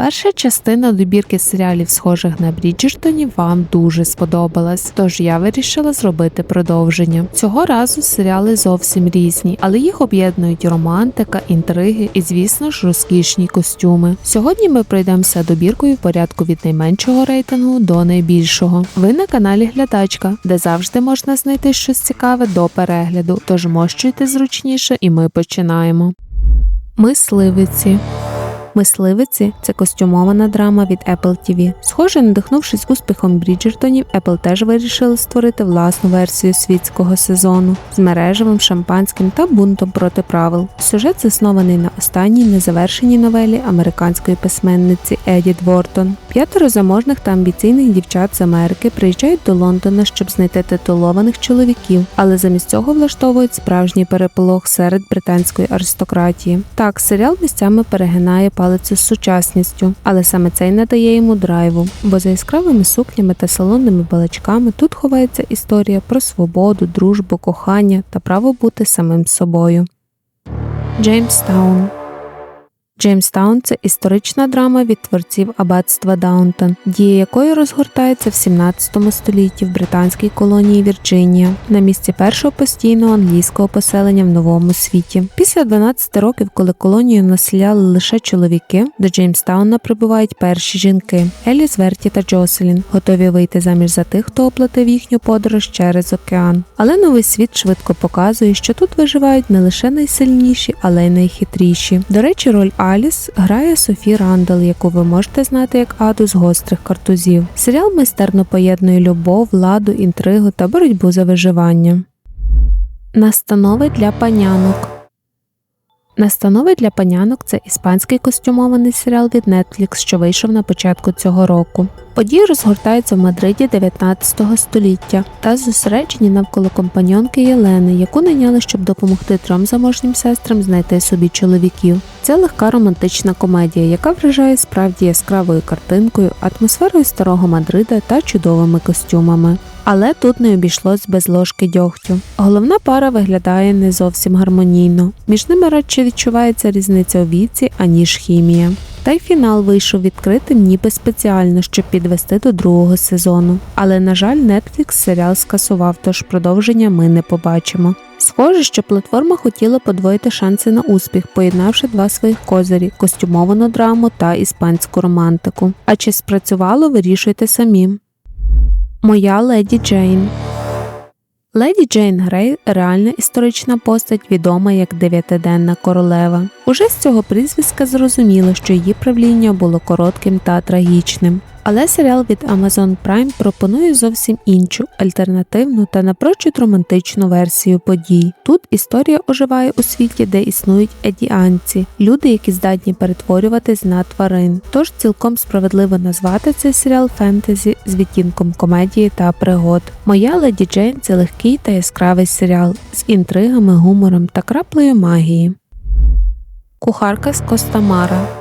Перша частина добірки серіалів, схожих на Бріджертоні, вам дуже сподобалась, тож я вирішила зробити продовження. Цього разу серіали зовсім різні, але їх об'єднують романтика, інтриги і, звісно ж, розкішні костюми. Сьогодні ми пройдемося добіркою в порядку від найменшого рейтингу до найбільшого. Ви на каналі Глядачка, де завжди можна знайти щось цікаве до перегляду. Тож мощуйте зручніше, і ми починаємо. Мисливиці. Мисливиці це костюмована драма від Apple TV. Схоже, надихнувшись успіхом Бріджертонів, Apple теж вирішили створити власну версію світського сезону з мережевим шампанським та бунтом проти правил. Сюжет заснований на останній незавершеній новелі американської письменниці Еді Двортон. П'ятеро заможних та амбіційних дівчат з Америки приїжджають до Лондона, щоб знайти титулованих чоловіків, але замість цього влаштовують справжній переполох серед британської аристократії. Так, серіал місцями перегинає палицю з сучасністю, але саме це й надає йому драйву, бо за яскравими сукнями та салонними балачками тут ховається історія про свободу, дружбу, кохання та право бути самим собою. Джеймстаун Джеймстаун це історична драма від творців аббатства Даунтон, дія якої розгортається в 17 столітті в британській колонії Вірджинія на місці першого постійного англійського поселення в новому світі. Після 12 років, коли колонію населяли лише чоловіки, до Джеймстауна прибувають перші жінки Еліс Верті та Джоселін, готові вийти заміж за тих, хто оплатив їхню подорож через океан. Але новий світ швидко показує, що тут виживають не лише найсильніші, але й найхитріші. До речі, роль Аліс грає Софі Рандал, яку ви можете знати як Аду з гострих картузів. Серіал майстерно поєднує любов, владу, інтригу та боротьбу за виживання. Настанови для панянок. Настанови для панянок це іспанський костюмований серіал від Netflix, що вийшов на початку цього року. Події розгортаються в Мадриді 19 століття та зосереджені навколо компаньонки Єлени, яку найняли, щоб допомогти трьом заможнім сестрам знайти собі чоловіків. Це легка романтична комедія, яка вражає справді яскравою картинкою, атмосферою старого Мадрида та чудовими костюмами. Але тут не обійшлось без ложки дьогтю. Головна пара виглядає не зовсім гармонійно. Між ними радше відчувається різниця у віці, аніж хімія. Та й фінал вийшов відкритим ніби спеціально, щоб підвести до другого сезону. Але, на жаль, Netflix серіал скасував, тож продовження ми не побачимо. Схоже, що платформа хотіла подвоїти шанси на успіх, поєднавши два своїх козирі костюмовану драму та іспанську романтику. А чи спрацювало, вирішуйте самі. Моя леді Джейн Леді Джейн Грей реальна історична постать, відома як дев'ятиденна королева. Уже з цього прізвиська зрозуміло, що її правління було коротким та трагічним. Але серіал від Amazon Prime пропонує зовсім іншу, альтернативну та напрочуд романтичну версію подій. Тут історія оживає у світі, де існують едіанці, люди, які здатні перетворюватись на тварин. Тож цілком справедливо назвати цей серіал фентезі з відтінком комедії та пригод. Моя леді Джейн це легкий та яскравий серіал з інтригами, гумором та краплею магії. Кухарка з Костамара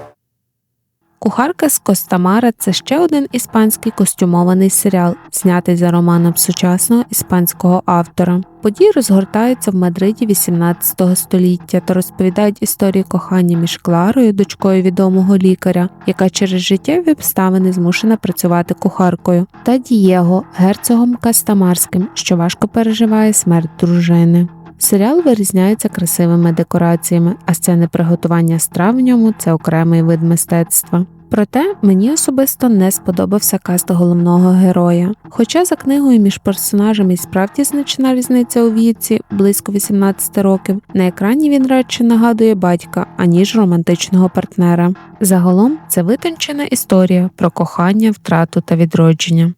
Кухарка з Костамара це ще один іспанський костюмований серіал, знятий за романом сучасного іспанського автора. Події розгортаються в Мадриді 18 століття та розповідають історію кохання між Кларою, дочкою відомого лікаря, яка через життєві обставини змушена працювати кухаркою, та Дієго, герцогом Кастамарським, що важко переживає смерть дружини. Серіал вирізняється красивими декораціями, а сцени приготування страв в ньому це окремий вид мистецтва. Проте мені особисто не сподобався каст головного героя. Хоча за книгою між персонажами і справді значна різниця у віці близько 18 років, на екрані він радше нагадує батька, аніж романтичного партнера. Загалом це витончена історія про кохання, втрату та відродження.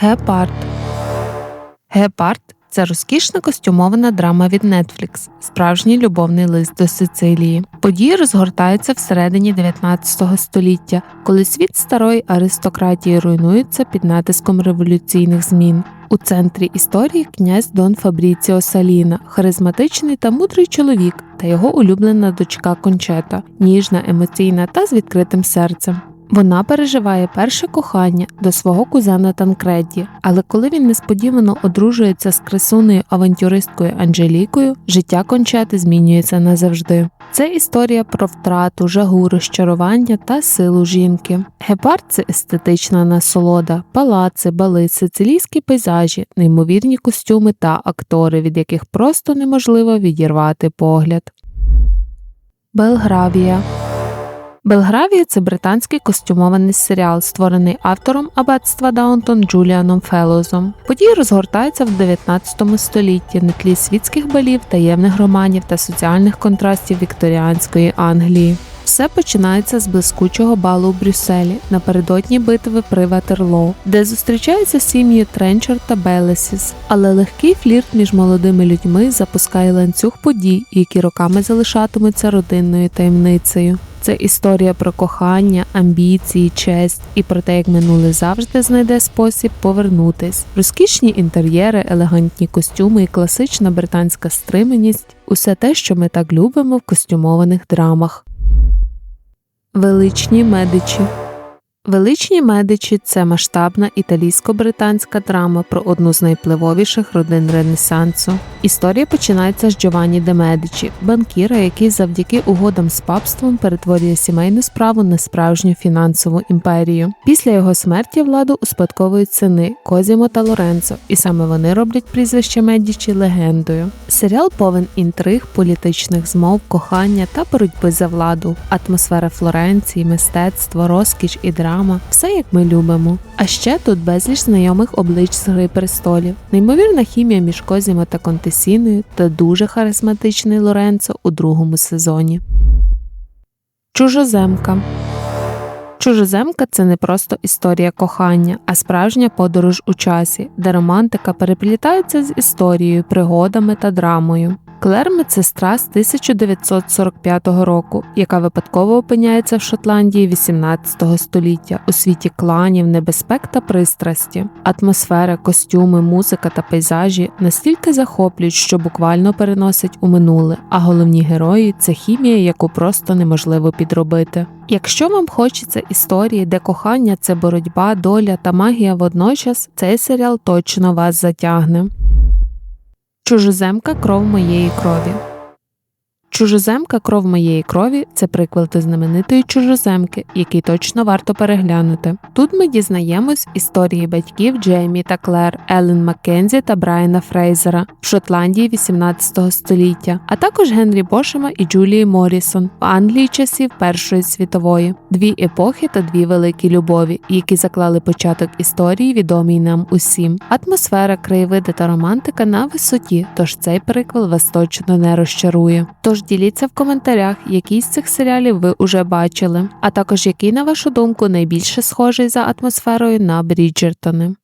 Гепард Гепард це розкішна костюмована драма від Netflix, справжній любовний лист до Сицилії. Події розгортаються всередині 19 століття, коли світ старої аристократії руйнується під натиском революційних змін. У центрі історії князь Дон Фабріціо Саліна, харизматичний та мудрий чоловік та його улюблена дочка Кончета, ніжна, емоційна та з відкритим серцем. Вона переживає перше кохання до свого кузена Танкредді, але коли він несподівано одружується з красуною авантюристкою Анжелікою, життя кончети змінюється назавжди. Це історія про втрату, жагу, розчарування та силу жінки. Гепард це естетична насолода, палаци, бали, сицилійські пейзажі, неймовірні костюми та актори, від яких просто неможливо відірвати погляд. Белгравія Белгравія це британський костюмований серіал, створений автором аббатства Даунтон Джуліаном Феллоузом. Події розгортаються в 19 столітті на тлі світських балів, таємних романів та соціальних контрастів вікторіанської Англії. Все починається з блискучого балу у Брюсселі напередодні битви при Ватерлоу, де зустрічаються сім'ї Тренчер та Белесіс. Але легкий флірт між молодими людьми запускає ланцюг подій, які роками залишатимуться родинною таємницею. Це історія про кохання, амбіції, честь і про те, як минуле завжди знайде спосіб повернутись. Розкішні інтер'єри, елегантні костюми і класична британська стриманість усе те, що ми так любимо в костюмованих драмах. Величні медичі Величні медичі це масштабна італійсько-британська драма про одну з найпливовіших родин Ренесансу. Історія починається з Джованні де Медичі, банкіра, який завдяки угодам з папством перетворює сімейну справу на справжню фінансову імперію. Після його смерті владу успадковують сини Козімо та Лоренцо, і саме вони роблять прізвище Медічі легендою. Серіал повен інтриг, політичних змов, кохання та боротьби за владу, атмосфера Флоренції, мистецтво, розкіш і драма драма, все як ми любимо. А ще тут безліч знайомих облич з Гри престолів, неймовірна хімія між Козімо та Контесіною та дуже харизматичний Лоренцо у другому сезоні. Чужоземка Чужоземка це не просто історія кохання, а справжня подорож у часі, де романтика переплітається з історією, пригодами та драмою. Клер медсестра з 1945 року, яка випадково опиняється в Шотландії 18 століття у світі кланів, небезпек та пристрасті. Атмосфера, костюми, музика та пейзажі настільки захоплюють, що буквально переносять у минуле, а головні герої це хімія, яку просто неможливо підробити. Якщо вам хочеться історії, де кохання це боротьба, доля та магія водночас, цей серіал точно вас затягне. Чужоземка кров моєї крові. Чужоземка кров моєї крові це приквел до знаменитої чужоземки, який точно варто переглянути. Тут ми дізнаємось історії батьків Джеймі та Клер, Елен Маккензі та Брайана Фрейзера в Шотландії 18 століття, а також Генрі Бошема і Джулії Морісон в Англії часів Першої світової, дві епохи та дві великі любові, які заклали початок історії, відомій нам усім. Атмосфера, краєвиди та романтика на висоті, тож цей приквел вас точно не розчарує. Тож діліться в коментарях, який з цих серіалів ви уже бачили, а також який, на вашу думку, найбільше схожий за атмосферою на Бріджертони.